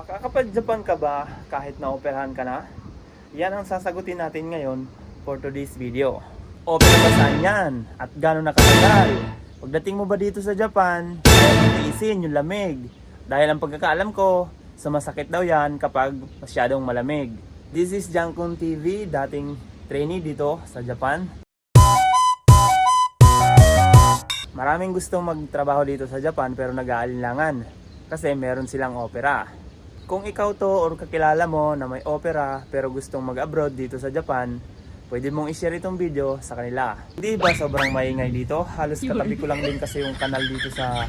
Makakapag-Japan ka ba kahit naoperahan ka na? Yan ang sasagutin natin ngayon for today's video. Opera ba saan yan? At gano'n nakatagal? Pagdating mo ba dito sa Japan, tiisin yung lamig. Dahil ang pagkakaalam ko, sumasakit daw yan kapag masyadong malamig. This is Jankun TV, dating trainee dito sa Japan. Maraming gustong magtrabaho dito sa Japan pero nag-aalinlangan kasi meron silang opera. Kung ikaw to or kakilala mo na may opera pero gustong mag-abroad dito sa Japan, pwede mong i-share itong video sa kanila. Hindi ba sobrang maingay dito? Halos katabi ko lang din kasi yung kanal dito sa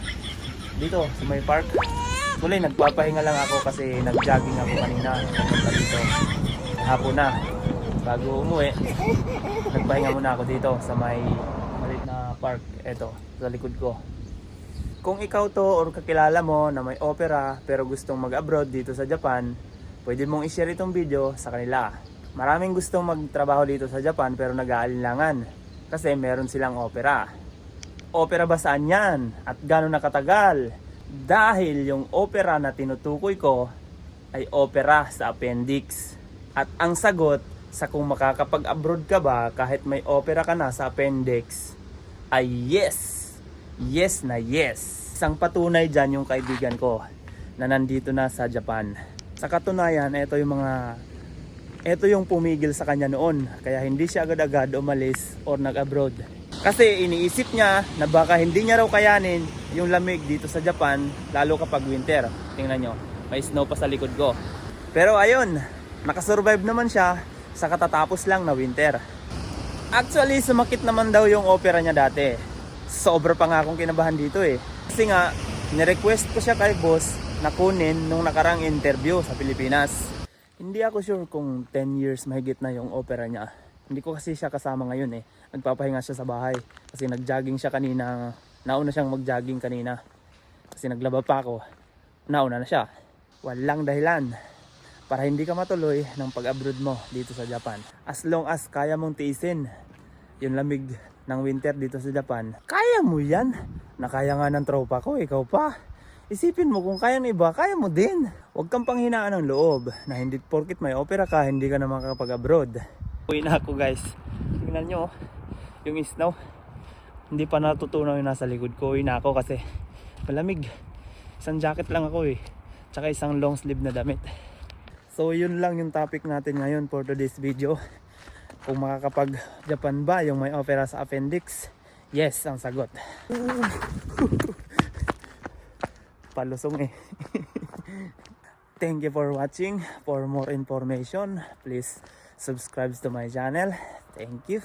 dito sa may park. Muli, nagpapahinga lang ako kasi nag-jogging ako kanina. Dito. Hapon na. Bago umuwi, nagpahinga muna ako dito sa may maliit na park. Eto, sa likod ko. Kung ikaw to or kakilala mo na may opera pero gustong mag-abroad dito sa Japan, pwede mong i-share itong video sa kanila. Maraming gustong magtrabaho dito sa Japan pero nag-aalinlangan kasi meron silang opera. Opera ba saan yan? At gano'n nakatagal? Dahil yung opera na tinutukoy ko ay opera sa appendix. At ang sagot sa kung makakapag-abroad ka ba kahit may opera ka na sa appendix ay yes. Yes na yes. Isang patunay dyan yung kaibigan ko na nandito na sa Japan. Sa katunayan, ito yung mga ito yung pumigil sa kanya noon kaya hindi siya agad-agad umalis or nag-abroad. Kasi iniisip niya na baka hindi niya raw kayanin yung lamig dito sa Japan lalo kapag winter. Tingnan nyo, may snow pa sa likod ko. Pero ayun, nakasurvive naman siya sa katatapos lang na winter. Actually, sumakit naman daw yung opera niya dati. Sobra pa nga akong kinabahan dito eh. Kasi nga, nirequest ko siya kay boss na kunin nung nakarang interview sa Pilipinas. Hindi ako sure kung 10 years mahigit na yung opera niya. Hindi ko kasi siya kasama ngayon eh. Nagpapahinga siya sa bahay. Kasi nag-jogging siya kanina. Nauna siyang mag-jogging kanina. Kasi naglaba pa ako. Nauna na siya. Walang dahilan para hindi ka matuloy ng pag-abroad mo dito sa Japan. As long as kaya mong tiisin yung lamig ng winter dito sa Japan, kaya mo yan. Nakaya nga ng tropa ko, ikaw pa. Isipin mo kung kaya ng iba, kaya mo din. Huwag kang panghinaan ng loob na hindi porkit may opera ka, hindi ka na makakapag-abroad. Uwi na ako guys. Tingnan nyo, oh, yung snow. Hindi pa natutunaw yung nasa likod ko. Uwi na ako kasi malamig. Isang jacket lang ako eh. Tsaka isang long sleeve na damit. So yun lang yung topic natin ngayon for today's video. Kung makakapag Japan ba yung may opera sa appendix? Yes, ang sagot. Palusong eh. Thank you for watching. For more information, please subscribe to my channel. Thank you.